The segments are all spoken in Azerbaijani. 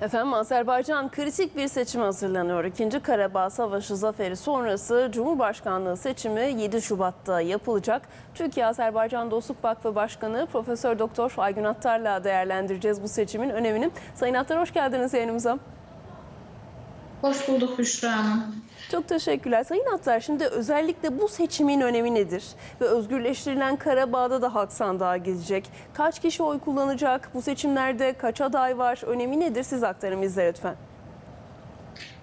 Efendim Azerbaycan kritik bir seçim hazırlanıyor. İkinci Karabağ Savaşı zaferi sonrası Cumhurbaşkanlığı seçimi 7 Şubat'ta yapılacak. Türkiye-Azerbaycan Dostluk Vakfı Başkanı Profesör Doktor Aygün Attar'la değerlendireceğiz bu seçimin önemini. Sayın Attar hoş geldiniz yayınımıza. Hoş bulduk Büşra Hanım. Çok teşekkürler. Sayın Attar şimdi özellikle bu seçimin önemi nedir? Ve özgürleştirilen Karabağ'da da halk sandığa gidecek. Kaç kişi oy kullanacak? Bu seçimlerde kaç aday var? Önemi nedir? Siz aktarın bizlere lütfen.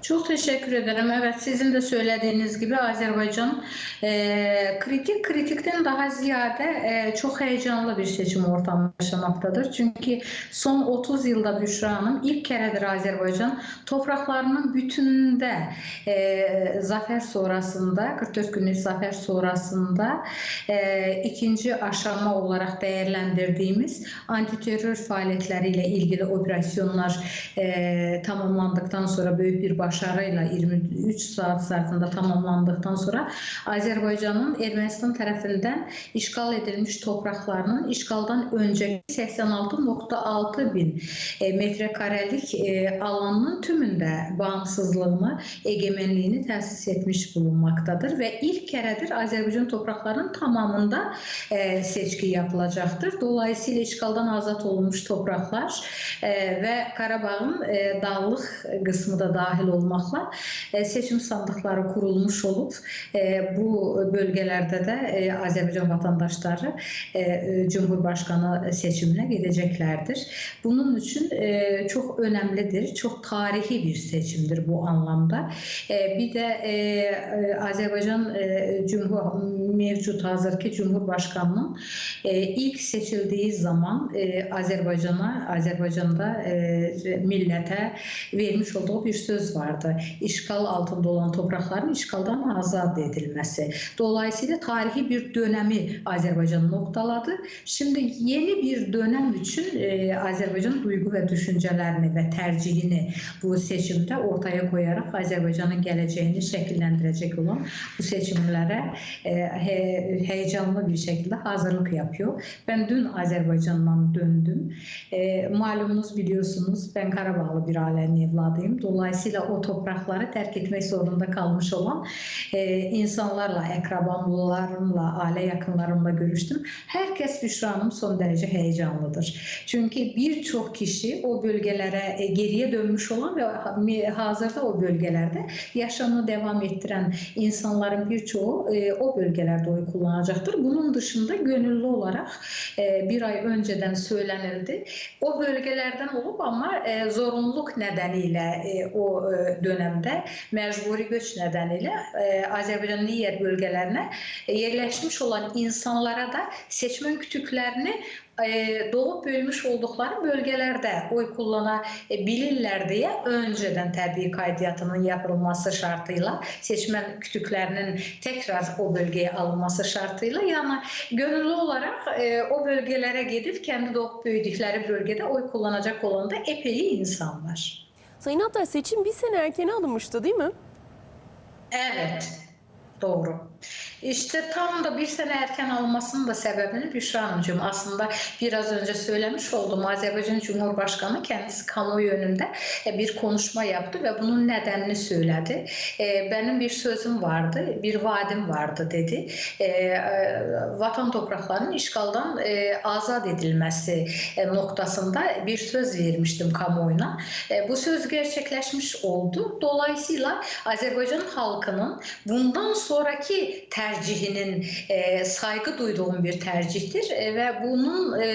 Çok teşekkür ederim. Evet sizin de söylediğiniz gibi Azerbaycan e, kritik kritikten daha ziyade e, çok heyecanlı bir seçim ortamı yaşamaktadır. Çünkü son 30 yılda Büşra Hanım ilk keredir Azerbaycan topraklarının bütününde e, zafer sonrasında 44 günlük zafer sonrasında e, ikinci aşama olarak değerlendirdiğimiz antiterör faaliyetleriyle ilgili operasyonlar e, tamamlandıktan sonra büyük bir başarıyla 23 saat zarfında tamamlandıktan sonra Azerbaycanın Ermənistan tərəfindən işgal edilmiş topraklarının işgaldan önceki 86.6 bin e, metrekarelik e, alanının tümünde bağımsızlığını, egemenliğini təsis etmiş bulunmaktadır ve ilk keredir Azerbaycan topraklarının tamamında e, seçki yapılacaktır. Dolayısıyla işgaldan azat olmuş topraklar e, ve Karabağ'ın e, dağlık kısmı da dahil olmakla e, seçim sandıkları kurulmuş olup e, bu bölgelerde de e, Azerbaycan vatandaşları e, e, Cumhurbaşkanı seçimine gideceklerdir. Bunun için e, çok önemlidir, çok tarihi bir seçimdir bu anlamda. E, bir de e, e, Azerbaycan e, Cumhur mevcut hazırki Cumhurbaşkanının e, ilk seçildiği zaman e, Azerbaycan'a Azerbaycan'da e, millete vermiş olduğu bir söz vardı. İşgal altında olan toprakların işgaldan azad edilmesi. Dolayısıyla tarihi bir dönemi Azerbaycan noktaladı. Şimdi yeni bir dönem için e, Azerbaycan duygu ve düşüncelerini ve tercihini bu seçimde ortaya koyarak Azerbaycan'ın geleceğini şekillendirecek olan bu seçimlere e, he- heyecanlı bir şekilde hazırlık yapıyor. Ben dün Azerbaycan'dan döndüm. E, malumunuz biliyorsunuz ben Karabağlı bir ailenin evladıyım. Dolayısıyla o toprakları terk etmek zorunda kalmış olan e, insanlarla, akrabamlarımla, aile yakınlarımla görüştüm. Herkes Büşra Hanım son derece heyecanlıdır. Çünkü birçok kişi o bölgelere e, geriye dönmüş olan ha- hazırda o bölgelerde yaşamını devam ettiren insanların birçoğu e, o bölgelerde oy kullanacaktır. Bunun dışında gönüllü olarak e, bir ay önceden söylenildi. O bölgelerden olup ama e, zorunluluk nedeniyle e, o e, dönemde mecburi göç nedeniyle e, Azerbaycan'ın diğer bölgelerine e, yerleşmiş olan insanlara da seçmen kütüklerini e, doğup büyümüş oldukları bölgelerde oy kullanabilirler diye önceden təbii qaydiyyatının yapılması şartıyla seçmen kütüklerinin tekrar o bölgeye alınması şartıyla yani gönüllü olarak e, o bölgelere gidip kendi doğup büyüdükleri bölgede oy kullanacak olan da epey insan var. Sayın Attar seçim bir sene erkene alınmıştı değil mi? Evet, doğru. İşte tam da bir sene erken almasının da sebebini Büşra Hanımcığım aslında biraz önce söylemiş oldum. Azerbaycan Cumhurbaşkanı kendisi kamuoyu önünde e, bir konuşma yaptı ve bunun nedenini söyledi. E, Benim bir sözüm vardı, bir vaadim vardı dedi. E, Vatan topraklarının işgaldan azat edilmesi noktasında bir söz vermiştim kamuoyuna. Bu söz gerçekleşmiş oldu. Dolayısıyla Azerbaycan halkının bundan sonraki tercihinin e, saygı duyduğum bir tercihtir E, ve bunun e,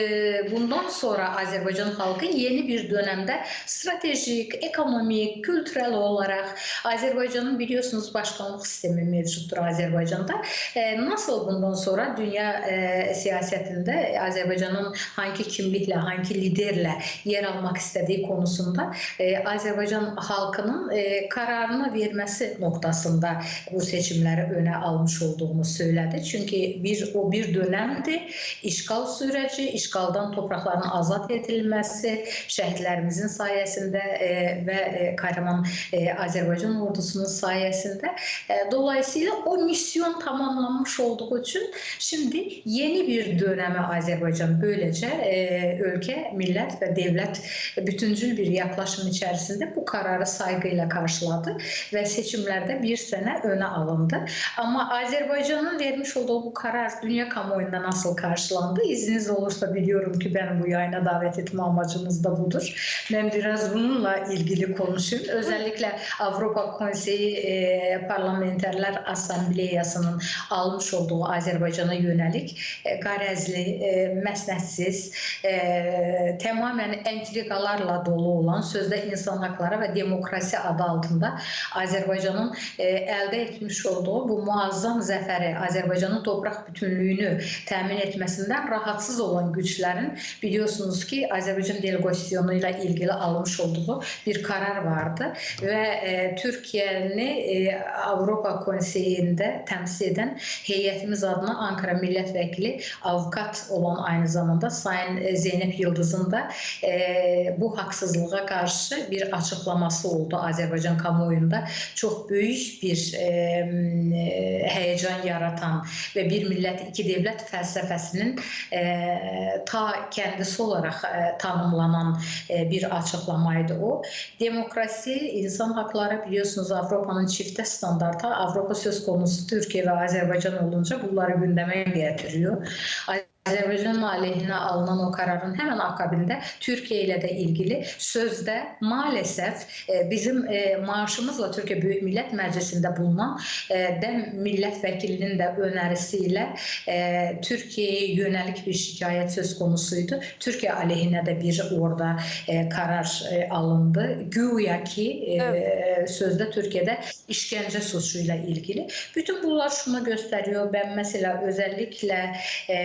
bundan sonra Azerbaycan halkı yeni bir dönemde stratejik, ekonomik, kültürel olarak Azerbaycan'ın biliyorsunuz başkanlık sistemi mevcuttur Azerbaycan'da. E, nasıl bundan sonra dünya e, siyasetinde Azerbaycan'ın hangi kimlikle, hangi liderle yer almak istediği konusunda e, Azerbaycan halkının e, kararını vermesi noktasında bu seçimler seçimləri önə almış olduğunu söylədi. Çünki bir o bir dönəmdir. İşğal sürəci, işğaldan torpaqların azad edilməsi, şəhidlərimizin sayəsində e, və e, qəhrəman e, Azərbaycan ordusunun sayəsində e, dolayısıyla o misyon tamamlanmış olduğu üçün şimdi yeni bir dönəmə Azərbaycan böyləcə e, ölkə, millət və dövlət bütüncül bir yaklaşım içərisində bu kararı sayğı ilə qarşıladı və seçimlərdə bir sənə önə alındı. Amma Azərbaycanın vermiş olduğu bu karar dünya kamuoyunda nasıl karşılandı? İzniniz olursa biliyorum ki ben bu yayına davet etme amacımız da budur. Ben biraz bununla ilgili konuşayım. Özellikle Avrupa Konseyi e, Parlamenterler Asambleyasının almış olduğu Azərbaycana yönelik e, qarəzli, e, məsnədsiz, e, tamamen entrikalarla dolu olan sözdə insan hakları və demokrasi adı altında Azərbaycanın e, əldə etmiş olduğu bu muazzam zəfəri, Azərbaycanın torpaq bütünlüyünü təmin etməsindən rahatsız olan güclərin biliyorsunuz ki Azərbaycan delegasyonu ilə ilgili almış olduğu bir karar vardı və e, Türkiyəni e, Avropa Konseyində təmsil edən heyətimiz adına Ankara millət vəkili avukat olan aynı zamanda Sayın e, Zeynep Yıldızın da e, bu haksızlığa karşı bir açıklaması oldu Azerbaycan kamuoyunda. Çok büyük bir e, e, heyecan yaratan ve bir millet iki devlet felsefesinin e, ta kendisi olarak e, tanımlanan bir açıklamaydı o. Demokrasi, insan hakları biliyorsunuz Avrupa'nın çifte standartı. Avrupa söz konusu Türkiye ve Azerbaycan olunca bunları gündeme getiriyor. Azərbaycan aleyhinə alınan o kararın həmin akabində Türkiyə ilə də ilgili sözdə maalesef e, bizim e, maaşımızla Türkiyə Böyük Millət Məclisində bulunan e, dəm millət vəkilinin də önərisi ilə Türkiyəyə yönəlik bir şikayət söz konusuydu. Türkiyə aleyhinə də bir orada e, alındı. Güya ki e, sözdə Türkiye'de işkence suçuyla ilgili. Bütün bunlar şunu gösteriyor. Ben mesela özellikle e,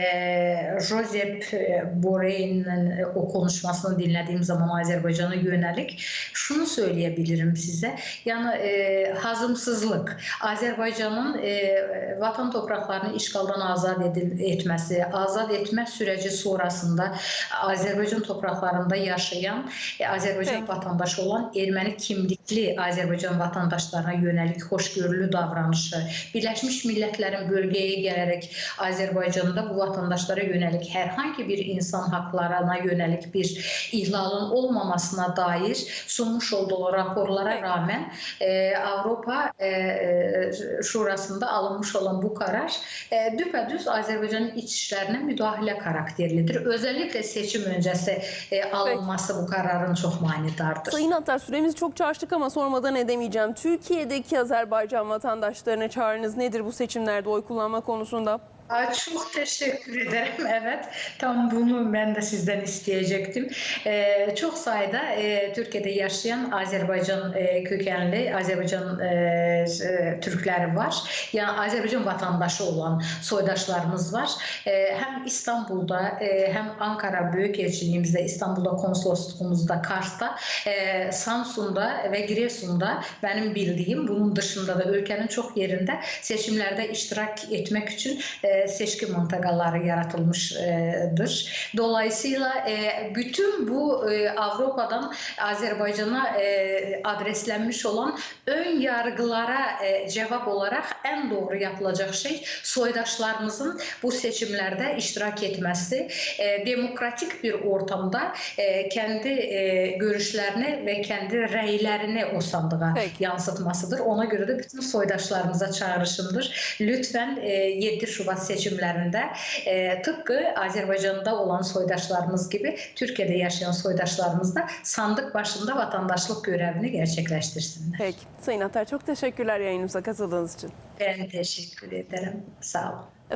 Josep e, Borrell'in e, o konuşmasını dinlediğim zaman Azerbaycan'a yönelik şunu söyleyebilirim size. Yani e, hazımsızlık, Azerbaycan'ın e, vatan topraklarını işgaldan azad edil, etmesi, azad etme süreci sonrasında Azerbaycan topraklarında yaşayan e, Azerbaycan Peki. vatandaşı olan Erməni kimlikli Azərbaycan vətəndaşlarına yönəlik xoşgörülü davranışı, Birləşmiş Millətlərin bölgəyə gələrək Azərbaycanda bu vətəndaşlara yönəlik hər hansı bir insan haqlarına yönəlik bir ihlalın olmamasına dair sunmuş olduğu raporlara Peki. rağmen e, Avropa e, e, Şurasında alınmış olan bu karar e, düpedüz Azərbaycanın iç işlərinə müdaxilə karakterlidir. Özellikle seçim öncəsi e, alınması bu kararın çok manidardır. Sayın Attar süremizi çok açtık ama sormadan edemeyeceğim. Türkiye'deki Azerbaycan vatandaşlarına çağrınız nedir bu seçimlerde oy kullanma konusunda? Aa, Çok teşekkür ederim. Evet, tam bunu ben de sizden isteyecektim. Ee, çok sayıda e, Türkiye'de yaşayan Azerbaycan e, kökenli Azerbaycan e, e, Türkleri var. Yani Azerbaycan vatandaşı olan soydaşlarımız var. E, hem İstanbul'da e, hem Ankara Büyükelçiliğimizde, İstanbul'da konsolosluğumuzda, Kars'ta, e, Samsun'da ve Giresun'da benim bildiğim bunun dışında da ülkenin çok yerinde seçimlerde iştirak etmek için e, seçki mantagaları yaratılmışdır. Dolayısıyla e, bütün bu e, Avrupa'dan Azerbaycan'a e, adreslenmiş olan ön yargılara cevap olarak en doğru yapılacak şey soydaşlarımızın bu seçimlerde iştirak etmesi, e, demokratik bir ortamda kendi e, görüşlerini ve kendi reylerini o sandığa Peki. yansıtmasıdır. Ona göre de bütün soydaşlarımıza çağrışımdır. Lütfen e, 7 Şubat seçimlerinde e, tıpkı Azerbaycan'da olan soydaşlarımız gibi Türkiye'de yaşayan soydaşlarımız da sandık başında vatandaşlık görevini gerçekleştirsinler. Peki. Sayın Attar çok teşekkürler yayınımıza katıldığınız için. Ben teşekkür ederim. Sağ olun.